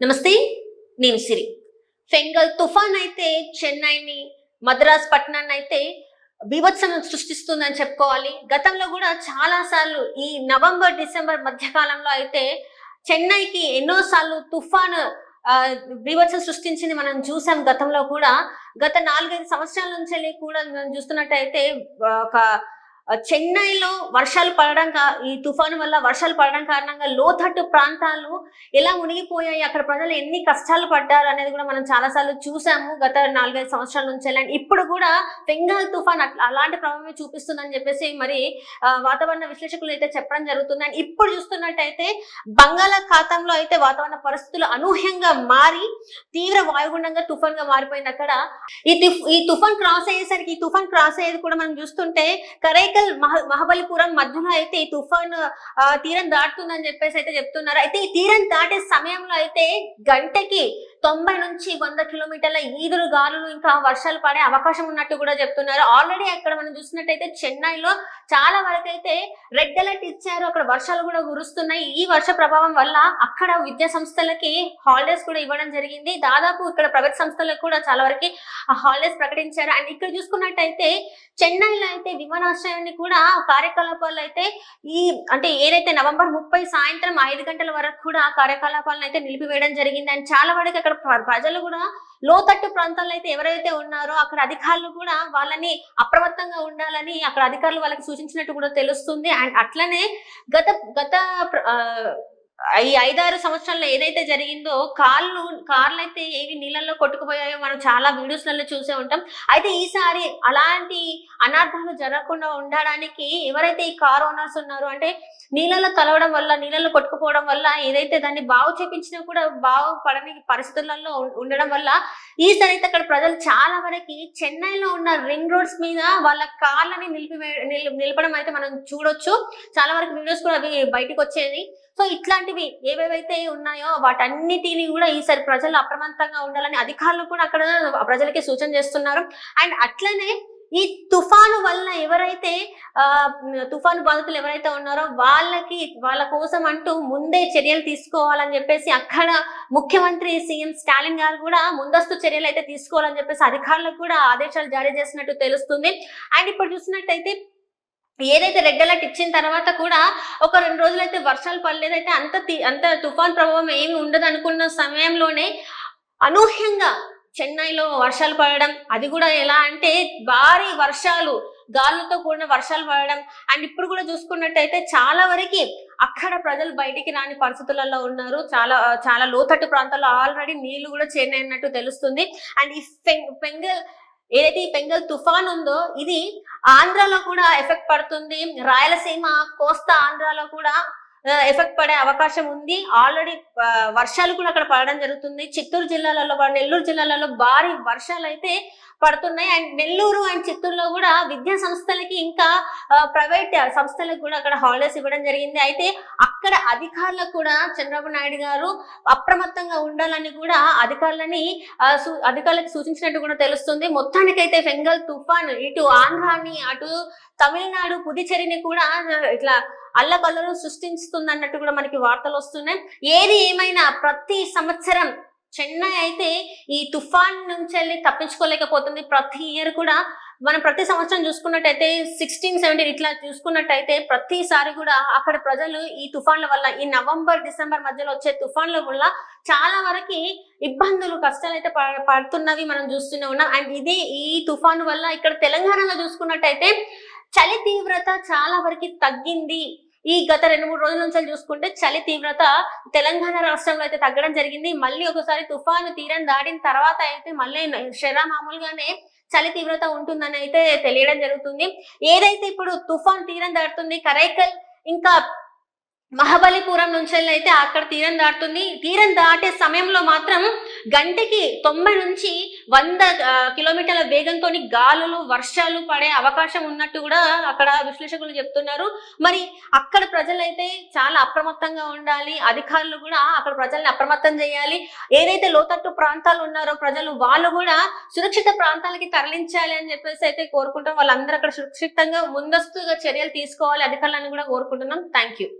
నమస్తే నేను సిరి. ఫెంగల్ తుఫాన్ అయితే చెన్నైని మద్రాస్ పట్టణాన్ని అయితే బీభత్సం సృష్టిస్తుందని చెప్పుకోవాలి. గతంలో కూడా చాలా సార్లు ఈ నవంబర్ డిసెంబర్ మధ్యకాలంలో అయితే చెన్నైకి ఎన్నో సార్లు తుఫాన్ బీభత్సం సృష్టించింది మనం చూసాం గతంలో కూడా. గత నాలుగైదు సంవత్సరాల నుంచి కూడా మనం చూస్తున్నట్టయితే ఒక చెన్నైలో వర్షాలు పడడం కా- ఈ తుఫాను వల్ల వర్షాలు పడడం కారణంగా లోతట్టు ప్రాంతాలు ఎలా మునిగిపోయాయి అక్కడ ప్రజలు ఎన్ని కష్టాలు పడ్డారు అనేది కూడా మనం చాలా సార్లు చూసాము గత నాలుగైదు సంవత్సరాల నుంచి అండ్ ఇప్పుడు కూడా బెంగాల్ తుఫాన్ అట్లా అలాంటి ప్రభావమే చూపిస్తుందని చెప్పేసి మరి ఆ, వాతావరణ విశ్లేషకులు అయితే చెప్పడం జరుగుతుంది. అండ్ ఇప్పుడు చూస్తున్నట్టయితే బంగాళాఖాతంలో అయితే వాతావరణ పరిస్థితులు అనూహ్యంగా మారి తీవ్ర వాయుగుండంగా తుఫాన్గా మారిపోయింది అక్కడ. ఈ తుఫ్- ఈ తుఫాన్ క్రాస్ అయ్యేసరికి ఈ తుఫాన్ క్రాస్ అయ్యేది కూడా మనం చూస్తుంటే కరెక్ట్ మహ మహాబలిపురం మధ్యలో అయితే ఈ తుఫాన్ ఆ, తీరం దాటుతుందని చెప్పేసి అయితే చెప్తున్నారు. అయితే ఈ తీరం దాటే సమయంలో అయితే గంటకి తొంభై నుంచి వంద కిలోమీటర్ల ఈదురు గాలులు ఇంకా వర్షాలు పడే అవకాశం ఉన్నట్టు కూడా చెప్తున్నారు. ఆల్రెడీ అక్కడ మనం చూసినట్టయితే చెన్నైలో చాలా వరకు అయితే రెడ్ అలర్ట్ ఇచ్చారు. అక్కడ వర్షాలు కూడా కురుస్తున్నాయి. ఈ వర్ష ప్రభావం వల్ల అక్కడ విద్యా సంస్థలకి హాలిడేస్ కూడా ఇవ్వడం జరిగింది. దాదాపు ఇక్కడ ప్రైవేట్ సంస్థలకు కూడా చాలా వరకు హాలిడేస్ ప్రకటించారు. అండ్ ఇక్కడ చూసుకున్నట్టయితే చెన్నైలో అయితే విమానాశ్రయాన్ని కూడా కార్యకలాపాలు అయితే ఈ అంటే ఏదైతే నవంబర్ ముప్పై సాయంత్రం ఐదు గంటల వరకు కూడా కార్యకలాపాలను అయితే నిలిపివేయడం జరిగింది. అండ్ చాలా వరకు అక్కడ ప్ర- ప్రజలు కూడా లోతట్టు ప్రాంతాల్లో అయితే ఎవరైతే ఉన్నారో అక్కడ అధికారులు కూడా వాళ్ళని అప్రమత్తంగా ఉండాలని అక్కడ అధికారులు వాళ్ళకి సూచించినట్టు కూడా తెలుస్తుంది. అండ్ అట్లనే గత గత ప్ర- ఆ, ఈ ఐదారు సంవత్సరాల్లో ఏదైతే జరిగిందో కాళ్ళు కార్లు అయితే ఏవి నీళ్ళల్లో కొట్టుకుపోయాయో మనం చాలా వీడియోస్లలో చూసే ఉంటాం. అయితే ఈసారి అలాంటి అనర్థాలు జరగకుండా ఉండడానికి ఎవరైతే ఈ కార్ ఓనర్స్ ఉన్నారో అంటే నీళ్ళలో కలవడం వల్ల నీళ్ళలో కొట్టుకుపోవడం వల్ల ఏదైతే దాన్ని బాగు చేపించినా కూడా బాగుపడని పరిస్థితులలో ఉండడం వల్ల ఈసారి అయితే అక్కడ ప్రజలు చాలా వరకు చెన్నైలో ఉన్న రింగ్ రోడ్స్ మీద వాళ్ళ కార్లని నిలిపి నిలపడం అయితే మనం చూడొచ్చు. చాలా వరకు వీడియోస్ కూడా అవి బయటకు వచ్చేది సో ఇట్లాంటి ఇట్లాంటివి ఏవేవైతే ఉన్నాయో వాటన్నిటిని కూడా ఈసారి ప్రజలు అప్రమత్తంగా ఉండాలని అధికారులు కూడా అక్కడ ప్రజలకి సూచన చేస్తున్నారు. అండ్ అట్లనే ఈ తుఫాను వల్ల ఎవరైతే ఆ తుఫాను బాధితులు ఎవరైతే ఉన్నారో వాళ్ళకి వాళ్ళ కోసం అంటూ ముందే చర్యలు తీసుకోవాలని చెప్పేసి అక్కడ ముఖ్యమంత్రి సీఎం స్టాలిన్ గారు కూడా ముందస్తు చర్యలు అయితే తీసుకోవాలని చెప్పేసి అధికారులకు కూడా ఆదేశాలు జారీ చేసినట్టు తెలుస్తుంది. అండ్ ఇప్పుడు చూసినట్టయితే ఏదైతే రెడ్ అలర్ట్ ఇచ్చిన తర్వాత కూడా ఒక రెండు రోజులైతే వర్షాలు పడలేదైతే అంత అంత తుఫాన్ ప్రభావం ఏమి ఉండదు అనుకున్న సమయంలోనే అనూహ్యంగా చెన్నైలో వర్షాలు పడడం అది కూడా ఎలా అంటే భారీ వర్షాలు గాలులతో కూడిన వర్షాలు పడడం. అండ్ ఇప్పుడు కూడా చూసుకున్నట్టయితే చాలా వరకు అక్కడ ప్రజలు బయటికి రాని పరిస్థితులలో ఉన్నారు. చాలా చాలా లోతట్టు ప్రాంతాల్లో ఆల్రెడీ నీళ్ళు కూడా చేరినట్టు తెలుస్తుంది. అండ్ ఈ పెంగ్ పెంగల్ ఏదైతే ఈ పెంగల్ తుఫాన్ ఉందో ఇది ఆంధ్రలో కూడా ఎఫెక్ట్ పడుతుంది. రాయలసీమ కోస్తా ఆంధ్రాలో కూడా ఎఫెక్ట్ పడే అవకాశం ఉంది. ఆల్రెడీ వర్షాలు కూడా అక్కడ పడడం జరుగుతుంది. చిత్తూరు జిల్లాలలో నెల్లూరు జిల్లాలలో భారీ వర్షాలు అయితే పడుతున్నాయి. అండ్ నెల్లూరు అండ్ చిత్తూరులో కూడా విద్యా సంస్థలకి ఇంకా ప్రైవేట్ సంస్థలకు కూడా అక్కడ హాలిడేస్ ఇవ్వడం జరిగింది. అయితే అక్కడ అధికారులకు కూడా చంద్రబాబు నాయుడు గారు అప్రమత్తంగా ఉండాలని కూడా అధికారులని అధికారులకు సూచించినట్టు కూడా తెలుస్తుంది. మొత్తానికైతే ఫెంగల్ తుఫాన్ ఇటు ఆంధ్రాని అటు తమిళనాడు పుదుచ్చేరిని కూడా ఇట్లా అల్లకల్లను సృష్టిస్తుంది అన్నట్టు కూడా మనకి వార్తలు వస్తున్నాయి. ఏది ఏమైనా ప్రతి సంవత్సరం చెన్నై అయితే ఈ తుఫాన్ నుంచి వెళ్ళి తప్పించుకోలేకపోతుంది. ప్రతి ఇయర్ కూడా మనం ప్రతి సంవత్సరం చూసుకున్నట్టయితే సిక్స్టీన్ సెవెంటీన్ ఇట్లా చూసుకున్నట్టయితే ప్రతిసారి కూడా అక్కడ ప్రజలు ఈ తుఫాన్ల వల్ల ఈ నవంబర్ డిసెంబర్ మధ్యలో వచ్చే తుఫాన్ల వల్ల చాలా వరకు ఇబ్బందులు కష్టాలు అయితే పడుతున్నవి మనం చూస్తూనే ఉన్నాం. అండ్ ఇది ఈ తుఫాను వల్ల ఇక్కడ తెలంగాణలో చూసుకున్నట్టయితే చలి తీవ్రత చాలా వరకు తగ్గింది. ఈ గత రెండు మూడు రోజుల నుంచి చూసుకుంటే చలి తీవ్రత తెలంగాణ రాష్ట్రంలో అయితే తగ్గడం జరిగింది. మళ్ళీ ఒకసారి తుఫాను తీరం దాటిన తర్వాత అయితే మళ్ళీ శరా మామూలుగానే చలి తీవ్రత ఉంటుందని అయితే తెలియడం జరుగుతుంది. ఏదైతే ఇప్పుడు తుఫాన్ తీరం దాటుతుంది కరైకల్ ఇంకా మహాబలిపురం నుంచి అయితే అక్కడ తీరం దాటుతుంది. తీరం దాటే సమయంలో మాత్రం గంటకి తొంభై నుంచి వంద కిలోమీటర్ల వేగంతో గాలులు వర్షాలు పడే అవకాశం ఉన్నట్టు కూడా అక్కడ విశ్లేషకులు చెప్తున్నారు. మరి అక్కడ ప్రజలైతే చాలా అప్రమత్తంగా ఉండాలి. అధికారులు కూడా అక్కడ ప్రజల్ని అప్రమత్తం చేయాలి. ఏదైతే లోతట్టు ప్రాంతాలు ఉన్నారో ప్రజలు వాళ్ళు కూడా సురక్షిత ప్రాంతాలకి తరలించాలి అని చెప్పేసి అయితే కోరుకుంటాం. వాళ్ళందరూ అక్కడ సురక్షితంగా ముందస్తుగా చర్యలు తీసుకోవాలి అధికారులను కూడా కోరుకుంటున్నాం. Thank you